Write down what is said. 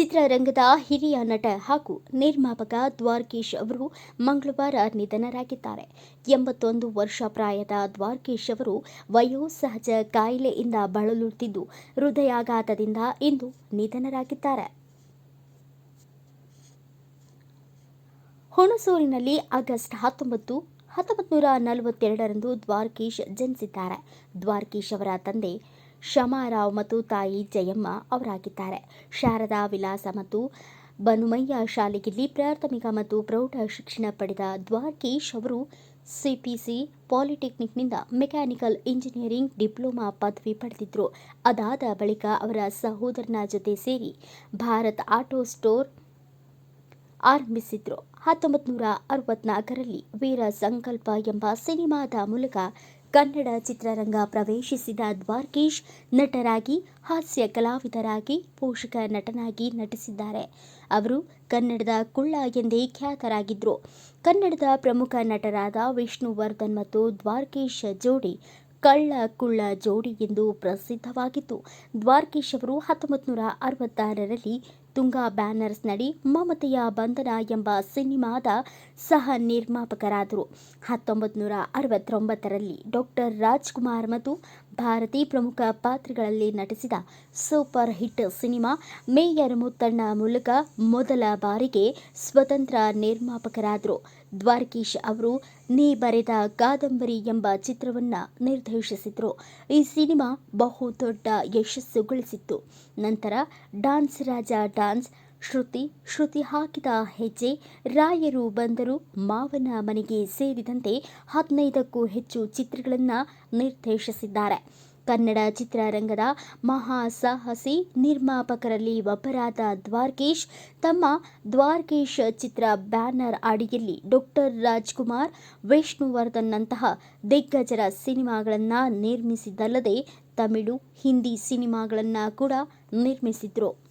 ಚಿತ್ರರಂಗದ ಹಿರಿಯ ನಟ ಹಾಗೂ ನಿರ್ಮಾಪಕ ದ್ವಾರಕೀಶ್ ಅವರು ಮಂಗಳವಾರ ನಿಧನರಾಗಿದ್ದಾರೆ. ಎಂಬತ್ತೊಂದು ವರ್ಷ ಪ್ರಾಯದ ದ್ವಾರಕೀಶ್ ಅವರು ವಯೋಸಹಜ ಕಾಯಿಲೆಯಿಂದ ಬಳಲುತ್ತಿದ್ದು, ಹೃದಯಾಘಾತದಿಂದ ಇಂದು ನಿಧನರಾಗಿದ್ದಾರೆ. ಹುಣಸೂರಿನಲ್ಲಿ ಆಗಸ್ಟ್ ಹತ್ತೊಂಬತ್ತು ಹತ್ತೊಂಬತ್ತು ನೂರ ನಲವತ್ತೆರಡರಂದು ದ್ವಾರಕೀಶ್ ಜನಿಸಿದ್ದಾರೆ. ದ್ವಾರಕೀಶ್ ಅವರ ತಂದೆ ಶಮಾರಾವ್ ಮತ್ತು ತಾಯಿ ಜಯಮ್ಮ ಅವರಾಗಿದ್ದಾರೆ. ಶಾರದಾ ವಿಲಾಸ ಮತ್ತು ಬನುಮಯ್ಯ ಶಾಲೆಯಲ್ಲಿ ಪ್ರಾಥಮಿಕ ಮತ್ತು ಪ್ರೌಢ ಶಿಕ್ಷಣ ಪಡೆದ ದ್ವಾರಕೀಶ್ ಅವರು ಸಿಪಿಸಿ, ಪಾಲಿಟೆಕ್ನಿಕ್ನಿಂದ ಮೆಕ್ಯಾನಿಕಲ್ ಇಂಜಿನಿಯರಿಂಗ್ ಡಿಪ್ಲೊಮಾ ಪದವಿ ಪಡೆದಿದ್ದರು ಅದಾದ ಬಳಿಕ ಅವರ ಸಹೋದರನ ಜೊತೆ ಸೇರಿ ಭಾರತ್ ಆಟೋ ಸ್ಟೋರ್ ಆರಂಭಿಸಿದ್ರು. ಹತ್ತೊಂಬತ್ತು ನೂರ ಅರವತ್ನಾಲ್ಕರಲ್ಲಿ ವೀರ ಸಂಕಲ್ಪ ಎಂಬ ಸಿನಿಮಾದ ಮೂಲಕ ಕನ್ನಡ ಚಿತ್ರರಂಗ ಪ್ರವೇಶಿಸಿದ ದ್ವಾರ್ಕೇಶ್ ನಟರಾಗಿ, ಹಾಸ್ಯ ಕಲಾವಿದರಾಗಿ, ಪೋಷಕ ನಟನಾಗಿ ನಟಿಸಿದ್ದಾರೆ. ಅವರು ಕನ್ನಡದ ಕುಳ್ಳ ಎಂದೇ ಖ್ಯಾತರಾಗಿದ್ದರು. ಕನ್ನಡದ ಪ್ರಮುಖ ನಟರಾದ ವಿಷ್ಣುವರ್ಧನ್ ಮತ್ತು ದ್ವಾರ್ಕೇಶ್ ಜೋಡಿ ಕಳ್ಳ ಕುಳ್ಳ ಜೋಡಿ ಎಂದು ಪ್ರಸಿದ್ಧವಾಗಿತ್ತು. ದ್ವಾರ್ಕೇಶ್ ಅವರು ಹತ್ತೊಂಬತ್ತು ನೂರ ಅರವತ್ತಾರರಲ್ಲಿ ತುಂಗಾ ಬ್ಯಾನರ್ಸ್ ನಡಿ ಮಮತೆಯ ಬಂಧನ ಎಂಬ ಸಿನಿಮಾದ ಸಹ ನಿರ್ಮಾಪಕರಾದರು. ಹತ್ತೊಂಬತ್ತು ನೂರ ಅರವತ್ತೊಂಬತ್ತರಲ್ಲಿ ಡಾಕ್ಟರ್ ರಾಜ್ಕುಮಾರ್ ಮತ್ತು ಭಾರತಿ ಪ್ರಮುಖ ಪಾತ್ರಗಳಲ್ಲಿ ನಟಿಸಿದ super hit cinema Mayor Muthanna ಮೂಲಕ ಮೊದಲ ಬಾರಿಗೆ ಸ್ವತಂತ್ರ ನಿರ್ಮಾಪಕರಾದರು. ದ್ವಾರಕೀಶ್ ಅವರು ನೀ ಬರೆದ ಕಾದಂಬರಿ ಎಂಬ ಚಿತ್ರವನ್ನ ನಿರ್ದೇಶಿಸಿದರು. ಈ ಸಿನಿಮಾ ಬಹು ದೊಡ್ಡ ಯಶಸ್ಸು ಗಳಿಸಿತ್ತು ನಂತರ ಡಾನ್ಸ್ ರಾಜ ಡಾನ್ಸ್ ಶ್ರುತಿ ಶ್ರುತಿ ಹಾಕಿದ ಹೆಜ್ಜೆ ರಾಯರು ಬಂದರು. ಮಾವನ ಮನೆಗೆ ಸೇರಿದಂತೆ ಹದಿನೈದಕ್ಕೂ ಹೆಚ್ಚು ಚಿತ್ರಗಳನ್ನು ನಿರ್ದೇಶಿಸಿದ್ದಾರೆ. ಕನ್ನಡ ಚಿತ್ರರಂಗದ ಮಹಾಸಾಹಸಿ ನಿರ್ಮಾಪಕರಲ್ಲಿ ಒಬ್ಬರಾದ ದ್ವಾರಕೇಶ್, ತಮ್ಮ ದ್ವಾರ್ಕೇಶ್ ಚಿತ್ರ ಬ್ಯಾನರ್ ಅಡಿಯಲ್ಲಿ ಡಾಕ್ಟರ್ ರಾಜ್ಕುಮಾರ್, ವಿಷ್ಣುವರ್ಧನ್ನಂತಹ ದಿಗ್ಗಜರ ಸಿನಿಮಾಗಳನ್ನು ನಿರ್ಮಿಸಿದ್ದಲ್ಲದೆ ತಮಿಳು, ಹಿಂದಿ ಸಿನಿಮಾಗಳನ್ನು ಕೂಡ ನಿರ್ಮಿಸಿದ್ರು.